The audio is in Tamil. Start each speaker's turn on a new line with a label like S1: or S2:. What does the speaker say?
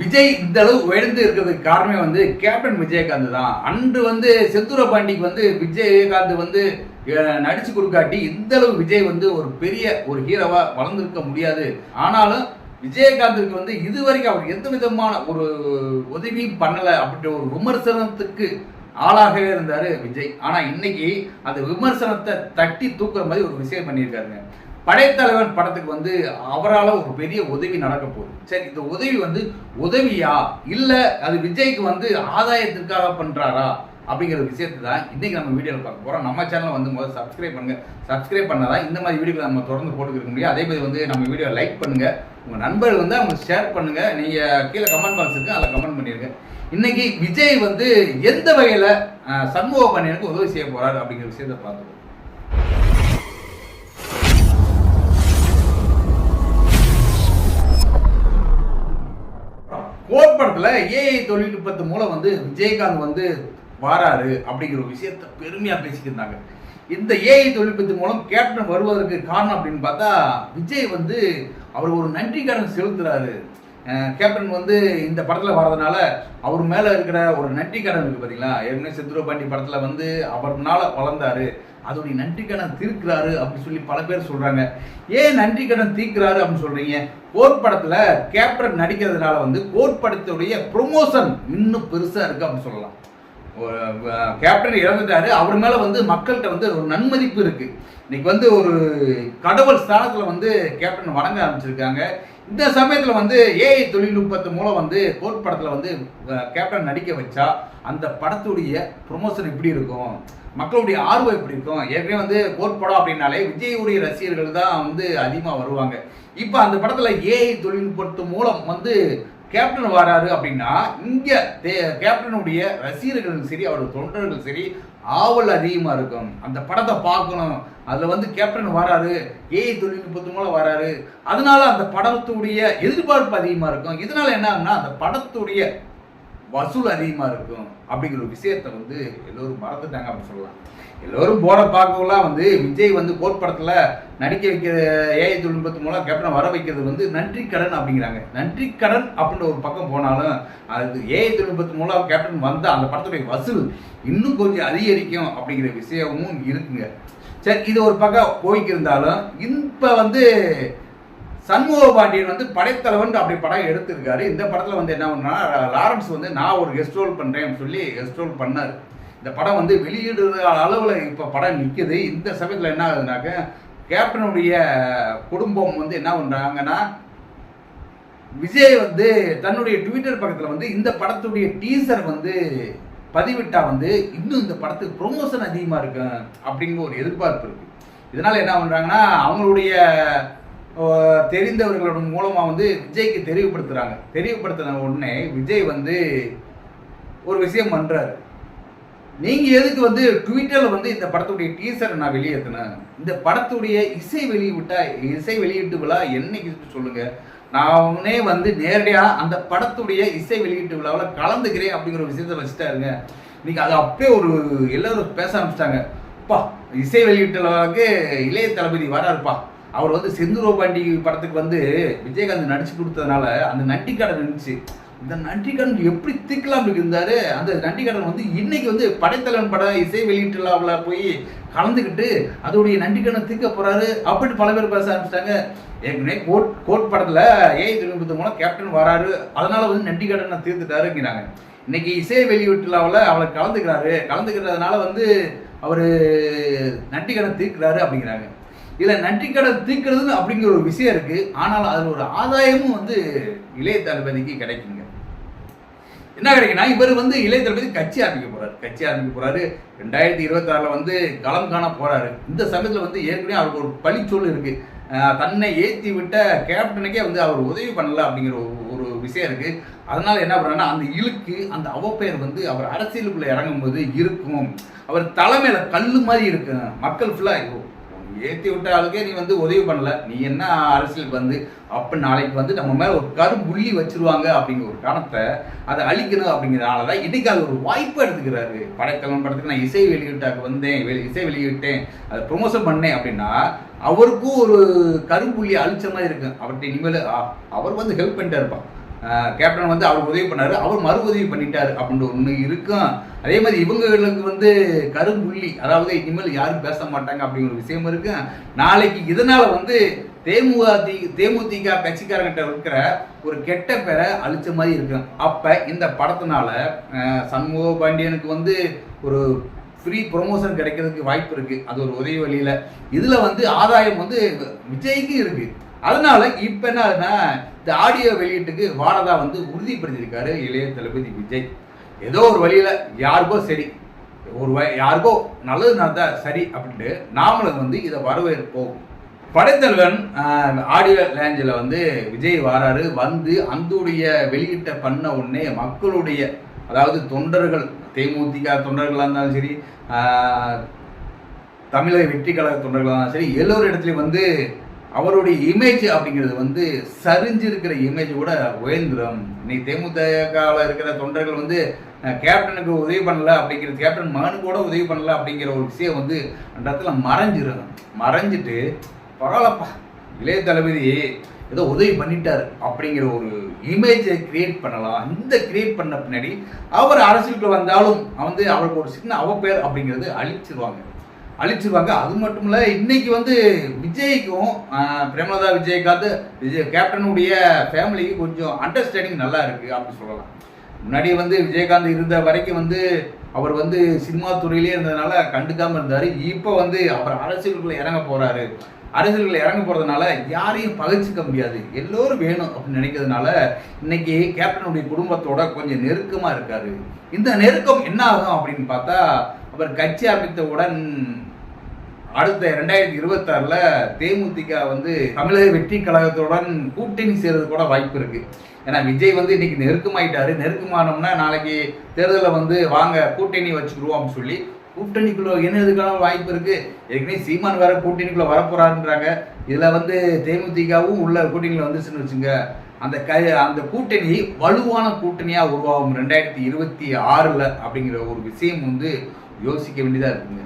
S1: விஜய் இந்த அளவு உயர்ந்து இருக்கிறதுக்கு காரணமே வந்து கேப்டன் விஜயகாந்த் தான். அன்று வந்து செந்தூர பாண்டிக்கு வந்து விஜயகாந்த் வந்து நடிச்சு கொடுக்காட்டி இந்த அளவு விஜய் வந்து ஒரு பெரிய ஒரு ஹீரோவா வளர்ந்துருக்க முடியாது. ஆனாலும் விஜயகாந்திற்கு வந்து இதுவரைக்கும் அவர் எந்த விதமான ஒரு உதவியும் பண்ணலை அப்படின்ற ஒரு விமர்சனத்துக்கு ஆளாகவே இருந்தார் விஜய். ஆனால் இன்னைக்கு அந்த விமர்சனத்தை தட்டி தூக்குற மாதிரி ஒரு விஷயம் பண்ணியிருக்காருங்க. படைத்தலைவன் படத்துக்கு வந்து அவரால் ஒரு பெரிய உதவி நடக்க போகுது. சரி இந்த உதவி வந்து உதவியா? இல்லை அது விஜய்க்கு வந்து ஆதாயத்திற்காக பண்ணுறாரா அப்படிங்கிற விஷயத்தை தான் இன்னைக்கு நம்ம வீடியோவில் பார்க்க போகிறோம் நம்ம சேனலை வந்து முதல்ல சப்ஸ்கிரைப் பண்ணுங்கள் சப்ஸ்கிரைப் பண்ணாதான் இந்த மாதிரி வீடியோக்களை நம்ம தொடர்ந்து போட்டுக்க முடியும். அதே மாதிரி வந்து நம்ம வீடியோ லைக் பண்ணுங்கள் உங்கள் நண்பர்கள் வந்து அவங்க ஷேர் பண்ணுங்கள் நீங்கள் கீழே கமெண்ட் பாக்ஸ் இருக்கு அதில் கமெண்ட் பண்ணிருங்க. இன்னைக்கு விஜய் வந்து எந்த வகையில் அஹ், சண்முக உதவி செய்ய போகிறாரு அப்படிங்கிற விஷயத்தை பார்த்துக்கோங்க படத்துல ஏஐ தொழில்நுட்பத்து மூலம் வந்து விஜயகாந்த் வந்து வாராரு அப்படிங்கிற ஒரு விஷயத்த பெருமையா பேசிக்கிருந்தாங்க. இந்த ஏஐ தொழில்நுட்பத்தின் மூலம் கேப்டன் வருவதற்கு காரணம் அப்படின்னு பார்த்தா விஜய் வந்து அவர் ஒரு நன்றி கடன் செலுத்துறாரு. கேப்டன் வந்து இந்த படத்தில் வர்றதுனால அவர் மேலே இருக்கிற ஒரு நன்றிக்கடன் இருக்குது பார்த்தீங்களா ஏற்கனவே செந்துருவ பாண்டி படத்தில் வந்து அவர்னால வளர்ந்தாரு. அதோடைய நன்றிக்கடன் தீர்க்கிறாரு அப்படின்னு சொல்லி பல பேர் சொல்கிறாங்க ஏன் நன்றிக்கடன் தீர்க்கிறாரு அப்படின்னு சொல்கிறீங்க கோட் படத்தில் கேப்டன் நடிக்கிறதுனால வந்து கோட் படத்துடைய ப்ரொமோஷன் இன்னும் பெருசாக இருக்குது அப்படின்னு சொல்லலாம். கேப்டன் இறந்துட்டாரு அவர் மேலே வந்து மக்கள்கிட்ட வந்து ஒரு நன்மதிப்பு இருக்கு. இன்னைக்கு வந்து ஒரு கடவுள் ஸ்தானத்தில் வந்து கேப்டன் வணங்க ஆரம்பிச்சிருக்காங்க. இந்த சமயத்தில் வந்து ஏஐ தொழில்நுட்பத்து மூலம் வந்து கோட் படத்தில் வந்து கேப்டன் நடிக்க வச்சா அந்த படத்துடைய ப்ரொமோஷன் எப்படி இருக்கும்? மக்களுடைய ஆர்வம் எப்படி இருக்கும்? ஏற்கனவே வந்து கோட் படம் அப்படின்னாலே விஜயுடைய ரசிகர்கள் தான் வந்து அதிகமாக வருவாங்க. இப்போ அந்த படத்தில் ஏஐ தொழில்நுட்பத்து மூலம் வந்து கேப்டன் வராரு அப்படின்னா இங்க தே- கேப்டனுடைய ரசிகர்களும் சரி அவருடைய தொண்டர்களும் சரி ஆவல் அதிகமா இருக்கும். அந்த படத்தை பார்க்கணும். அதுல வந்து கேப்டன் வராரு ஏஐ தொழில்நுட்பத்து மூலம் வராரு. அதனால அந்த படத்துடைய எதிர்பார்ப்பு அதிகமா இருக்கும். இதனால என்ன ஆகும்னா அந்த படத்துடைய வசூல் அதிகமாக இருக்கும் அப்படிங்கிற ஒரு விஷயத்த வந்து எல்லோரும் மறந்துட்டாங்க அப்படின்னு சொல்லலாம். எல்லோரும் போற பார்க்கலாம் வந்து விஜய் வந்து கோட் படத்தில் நடிக்க வைக்கிற ஏஐ தொழில்நுட்பத்து மூலம் கேப்டன் வர வைக்கிறது வந்து நன்றி கடன் அப்படிங்கிறாங்க. நன்றி கடன் அப்படின்ற ஒரு பக்கம் போனாலும் அது ஏஐ தொழில்நுட்பத்து மூலம் கேப்டன் வந்த அந்த படத்துடைய வசூல் இன்னும் கொஞ்சம் அதிகரிக்கும் அப்படிங்கிற விஷயமும் இருக்குங்க. சரி இது ஒரு பக்கம் போய்க்கு இருந்தாலும் இப்போ வந்து சண்முக பாண்டியன் வந்து படைத்தலைவன் அப்படி படம் எடுத்திருக்காரு. இந்த படத்தில் வந்து என்ன பண்ணா லாரன்ஸ் வந்து நான் ஒரு கெஸ்ட் ரோல் பண்ணுறேன்னு சொல்லி கெஸ்ட் ரோல் பண்ணார். இந்த படம் வந்து வெளியிடுற அளவில் இப்போ படம் நிற்கிது இந்த சமயத்தில் என்ன ஆகுதுனாக்க கேப்டனுடைய குடும்பம் வந்து என்ன பண்ணுறாங்கன்னா விஜய் வந்து தன்னுடைய ட்விட்டர் பக்கத்தில் வந்து இந்த படத்துடைய டீசர் வந்து பதிவிட்டால் வந்து இன்னும் இந்த படத்துக்கு ப்ரொமோஷன் அதிகமாக இருக்கும் அப்படிங்கிற ஒரு எதிர்பார்ப்பு இருக்குது இதனால் என்ன பண்ணுறாங்கன்னா அவங்களுடைய தெரிந்தவர்களோட மூலமாக வந்து விஜய்க்கு தெளிவுபடுத்துறாங்க தெளிவுபடுத்தின உடனே விஜய் வந்து ஒரு விஷயம் பண்ணுறாரு நீங்கள் எதுக்கு வந்து ட்விட்டரில் வந்து இந்த படத்துடைய டீசரை நான் வெளியேற்றினேன் இந்த படத்துடைய இசை வெளியிட்டா இசை வெளியீட்டு விழா என்னைக்கு சொல்லுங்கள் நானே வந்து நேரடியாக அந்த படத்துடைய இசை வெளியீட்டு விழாவில் கலந்துக்கிறேன் அப்படிங்கிற ஒரு விஷயத்த வச்சுட்டாருங்க. இன்னைக்கு அது அப்படியே ஒரு எல்லாரும் பேச ஆரம்பிச்சிட்டாங்க. அப்பா இசை வெளியீட்டு விழாவுக்கு இளைய தளபதி வராருப்பா. அவர் வந்து செந்தூர பாண்டி படத்துக்கு வந்து விஜயகாந்த் நடிச்சு கொடுத்ததுனால அந்த நன்றிக்கடன் இருந்துச்சு. இந்த நன்றிக்கடன் எப்படி தீர்க்கலாம் இருந்தாரு. அந்த நன்றிக்கடன் வந்து இன்னைக்கு வந்து படைத்தலைவன் படம் இசை வெளியீட்டு விழாவில் போய் கலந்துக்கிட்டு அதோடைய நன்றிக்கடன் தீர்க்க போறாரு அப்படின்னு பல பேர் பேச ஆரம்பிச்சிட்டாங்க. ஏற்கனவே கோட் கோட் படத்துல ஏஐ தொழில்நுட்பத்து மூலம் கேப்டன் வராரு. அதனால வந்து நன்றிக்கடனை தீர்த்துட்டாருங்கிறாங்க. இன்னைக்கு இசை வெளியீட்டுலாவில் அவளை கலந்துக்கிறாரு. கலந்துக்கிறதுனால வந்து அவர் நன்றிக்கடன் தீர்க்கிறாரு அப்படிங்கிறாங்க. இதில் நன்றிக்கடன் தீர்க்கிறது அப்படிங்கிற ஒரு விஷயம் இருக்கு. ஆனால் அதில் ஒரு ஆதாயமும் வந்து இளைய தளபதிக்கு கிடைக்குங்க. என்ன கிடைக்குன்னா இவர் வந்து இளைய தளபதி கட்சி ஆரம்பிக்க போறாரு. கட்சி ஆரம்பிக்க போறாரு. ரெண்டாயிரத்தி இருபத்தி ஆறுல வந்து களம் காண போறாரு. இந்த சமயத்தில் வந்து ஏற்கனவே அவருக்கு ஒரு பழிச்சொல் இருக்கு. தன்னை ஏற்றி விட்ட கேப்டனுக்கே வந்து அவர் உதவி பண்ணல அப்படிங்கிற ஒரு ஒரு விஷயம் இருக்கு. அதனால என்ன பண்றாருன்னா அந்த இழுக்கு அந்த அவப்பெயர் வந்து அவர் அரசியலுக்குள்ள இறங்கும் போது இருக்கும். அவர் தலைமையில கல் மாதிரி இருக்கு. மக்கள் ஃபுல்லா ஏற்றி விட்ட ஆளுக்கே நீ வந்து உதவி பண்ணல. நீ என்ன அரசியலுக்கு வந்து? அப்போ நாளைக்கு வந்து நம்ம மேலே ஒரு கரும்புள்ளி வச்சிருவாங்க அப்படிங்கிற ஒரு காரணத்தை அதை அழிக்கணும் அப்படிங்கிறனால தான் இன்றைக்கி அது ஒரு வாய்ப்பு எடுத்துக்கிறாரு. படைத்தலைவன் படத்துக்கு நான் இசை வெளியிட்டாக்கு வந்தேன் வெளி- இசை வெளியிட்டேன் அதை ப்ரொமோஷன் பண்ணேன் அப்படின்னா அவருக்கும் ஒரு கரும்புள்ளி அழிச்ச மாதிரி இருக்கு அவர்கிட்ட இனிமேல் அவர் வந்து ஹெல்ப் பண்ணிட்டே இருப்பான் கேப்டன் வந்து அவர் உதவி பண்ணார். அவர் மறு உதவி பண்ணிட்டார் அப்படின்ற ஒன்று இருக்கும் அதே மாதிரி இவங்களுக்கு வந்து கரும்புள்ளி அதாவது இனிமேல் யாரும் பேச மாட்டாங்க அப்படிங்கிற விஷயம் இருக்கு. நாளைக்கு இதனால் வந்து தேமுதி தேமுதிக கட்சிக்காரங்கிட்ட இருக்கிற ஒரு கெட்ட பேரை அழிச்ச மாதிரி இருக்கு. அப்போ இந்த படத்தினால சண்முக பாண்டியனுக்கு வந்து ஒரு ஃப்ரீ ப்ரொமோஷன் கிடைக்கிறதுக்கு வாய்ப்பு இருக்குது அது ஒரு உதவி வழியில். இதில் வந்து ஆதாயம் வந்து விஜய்க்கு இருக்குது அதனால இப்ப என்னன்னா இந்த ஆடியோ வெளியீட்டுக்கு வானதா வந்து உறுதிப்படுத்தியிருக்காரு இளைய தளபதி விஜய். ஏதோ ஒரு வழியில யாருக்கோ சரி ஒரு யாருக்கோ நல்லது நடந்தா சரி அப்படின்ட்டு நாமளும் வந்து இதை வரவேற்போம். படைத்தலைவன் ஆடியோ லேஞ்சில் வந்து விஜய் வாராரு. வந்து அந்துடைய வெளியிட்ட பண்ண உடனே மக்களுடைய அதாவது தொண்டர்கள் தேமுதிக தொண்டர்களாக இருந்தாலும் சரி தமிழக வெற்றி கழக தொண்டர்களாக இருந்தாலும் சரி எல்லோரு இடத்துலையும் வந்து அவருடைய இமேஜ் அப்படிங்கிறது வந்து சரிஞ்சிருக்கிற இமேஜ் கூட உயர்ந்துடும் இன்னைக்கு தேமுதிகாவில் இருக்கிற தொண்டர்கள் வந்து கேப்டனுக்கு உதவி பண்ணல அப்படிங்கிறது கேப்டன் மகனுக்கு கூட உதவி பண்ணல அப்படிங்கிற ஒரு விஷயம் வந்து அந்த இடத்துல மறைஞ்சிடும் மறைஞ்சிட்டு பரவாயில்லப்பா இளைய தளபதி ஏதோ உதவி பண்ணிட்டார் அப்படிங்கிற ஒரு இமேஜை கிரியேட் பண்ணலாம். இந்த கிரியேட் பண்ண பின்னாடி அவர் அரசியலுக்கு வந்தாலும் வந்து அவருக்கு ஒரு சின்ன அவப்பேர் அப்படிங்கிறது அழிச்சிருவாங்க. அழிச்சிருவாங்க. அது மட்டும் இல்லை இன்னைக்கு வந்து விஜய்க்கும் பிரேமலதா விஜயகாந்த் விஜய் கேப்டனுடைய ஃபேமிலிக்கு கொஞ்சம் அண்டர்ஸ்டாண்டிங் நல்லா இருக்குது அப்படின்னு சொல்லலாம். முன்னாடி வந்து விஜயகாந்த் இருந்த வரைக்கும் வந்து அவர் வந்து சினிமா துறையிலே இருந்ததுனால கண்டுக்காமல் இருந்தார். இப்போ வந்து அவர் அரசியலுக்குள்ளே இறங்க போகிறாரு அரசியலுக்குள்ள இறங்க போகிறதுனால யாரையும் பகைச்சிக்க முடியாது. எல்லோரும் வேணும் அப்படின்னு நினைக்கிறதுனால இன்னைக்கு கேப்டனுடைய குடும்பத்தோட கொஞ்சம் நெருக்கமாக இருக்காரு. இந்த நெருக்கம் என்ன ஆகும் அப்படின்னு பார்த்தா அவர் கட்சி அமைத்தவுடன் அடுத்த ரெண்டாயிரத்தி இருபத்தாறில் தேமுதிக வந்து தமிழக வெற்றி கழகத்துடன் கூட்டணி சேர்றது கூட வாய்ப்பு இருக்குது ஏன்னா விஜய் வந்து இன்னைக்கு நெருக்கமாயிட்டாரு. நெருக்கமானோம்னா நாளைக்கு தேர்தலில் வந்து வாங்க கூட்டணி வச்சுக்கிடுவோம் அப்படின்னு சொல்லி கூட்டணிக்குள்ள என்ன இதுக்கான வாய்ப்பு இருக்கு? ஏற்கனவே சீமான் வேற கூட்டணிக்குள்ள வரப்போறாருன்றாங்க. இதுல வந்து தேமுதிகவும் உள்ள கூட்டணியில வந்துச்சுன்னு வச்சுங்க. அந்த க அந்த கூட்டணி வலுவான கூட்டணியா உருவாகும். ரெண்டாயிரத்தி இருபத்தி ஆறுல அப்படிங்கிற ஒரு விஷயம் வந்து யோசிக்க வேண்டியதா இருக்குங்க.